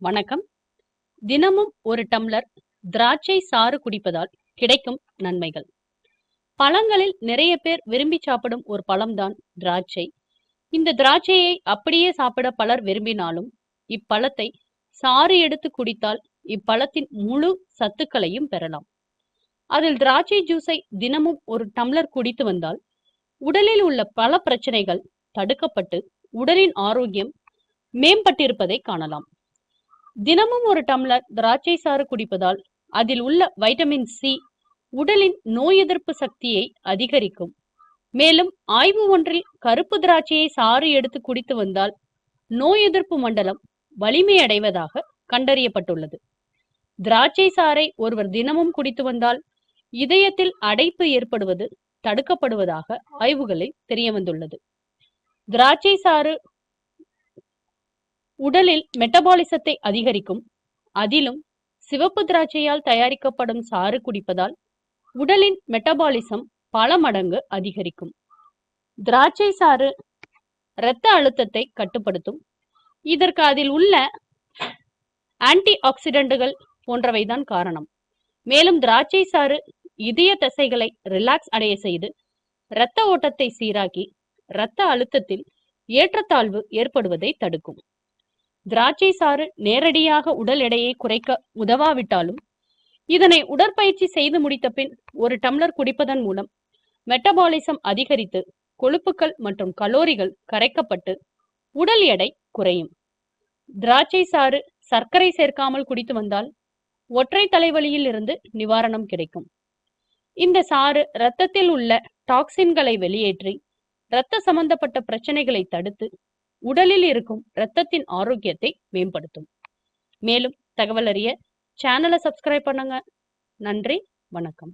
வணக்கம். தினமும் ஒரு டம்ளர் திராட்சை சாறு குடிப்பதால் கிடைக்கும் நன்மைகள். பழங்களில் நிறைய பேர் விரும்பி சாப்பிடும் ஒரு பழம்தான் திராட்சை. இந்த திராட்சையை அப்படியே சாப்பிட பலர் விரும்பினாலும் இப்பழத்தை சாறு எடுத்து குடித்தால் இப்பழத்தின் முழு சத்துக்களையும் பெறலாம். அதில் திராட்சை ஜூஸை தினமும் ஒரு டம்ளர் குடித்து வந்தால் உடலில் உள்ள பல பிரச்சனைகள் தடுக்கப்பட்டு உடலின் ஆரோக்கியம் மேம்பட்டிருப்பதை காணலாம். தினமும் ஒரு டம்ளர் திராட்சை சாறு குடிப்பதால் அதில் உள்ள வைட்டமின் சி உடலின் நோய் எதிர்ப்பு சக்தியை அதிகரிக்கும். மேலும் ஆய்வு ஒன்றில் கருப்பு திராட்சையை சாறு எடுத்து குடித்து வந்தால் நோய் எதிர்ப்பு மண்டலம் வலிமையடைவதாக கண்டறியப்பட்டுள்ளது. திராட்சை சாறை ஒருவர் தினமும் குடித்து வந்தால் இதயத்தில் அடைப்பு ஏற்படுவது தடுக்கப்படுவதாக ஆய்வுகளில் தெரிய வந்துள்ளது திராட்சை சாறு உடலில் மெட்டபாலிசத்தை அதிகரிக்கும். அதிலும் சிவப்பு திராட்சையால் தயாரிக்கப்படும் சாறு குடிப்பதால் உடலின் மெட்டபாலிசம் பல மடங்கு அதிகரிக்கும். திராட்சை சாறு இரத்த அழுத்தத்தை கட்டுப்படுத்தும். இதற்கு அதில் உள்ள ஆன்டி ஆக்சிடென்ட்டுகள் போன்றவைதான் காரணம். மேலும் திராட்சை சாறு இதய தசைகளை ரிலாக்ஸ் அடைய செய்து இரத்த ஓட்டத்தை சீராக்கி இரத்த அழுத்தத்தில் ஏற்றத்தாழ்வு ஏற்படுவதை தடுக்கும். திராட்சை சாறு நேரடியாக உடல் எடையை குறைக்க உதவாவிட்டாலும் இதனை உடற்பயிற்சி செய்து முடித்த பின் ஒரு டம்ளர் குடிப்பதன் மூலம் மெட்டபாலிசம் அதிகரித்து கொழுப்புக்கள் மற்றும் கலோரிகள் கரைக்கப்பட்டு உடல் எடை குறையும். திராட்சை சாறு சர்க்கரை சேர்க்காமல் குடித்து வந்தால் ஒற்றை தலைவலியில் இருந்து நிவாரணம் கிடைக்கும். இந்த சாறு இரத்தத்தில் உள்ள டாக்சின்களை வெளியேற்றி இரத்த சம்பந்தப்பட்ட பிரச்சனைகளை தடுத்து உடலில் இருக்கும் இரத்தத்தின் ஆரோக்கியத்தை மேம்படுத்தும். மேலும் தகவல் அறிய சேனலை சப்ஸ்கிரைப் பண்ணுங்க. நன்றி வணக்கம்.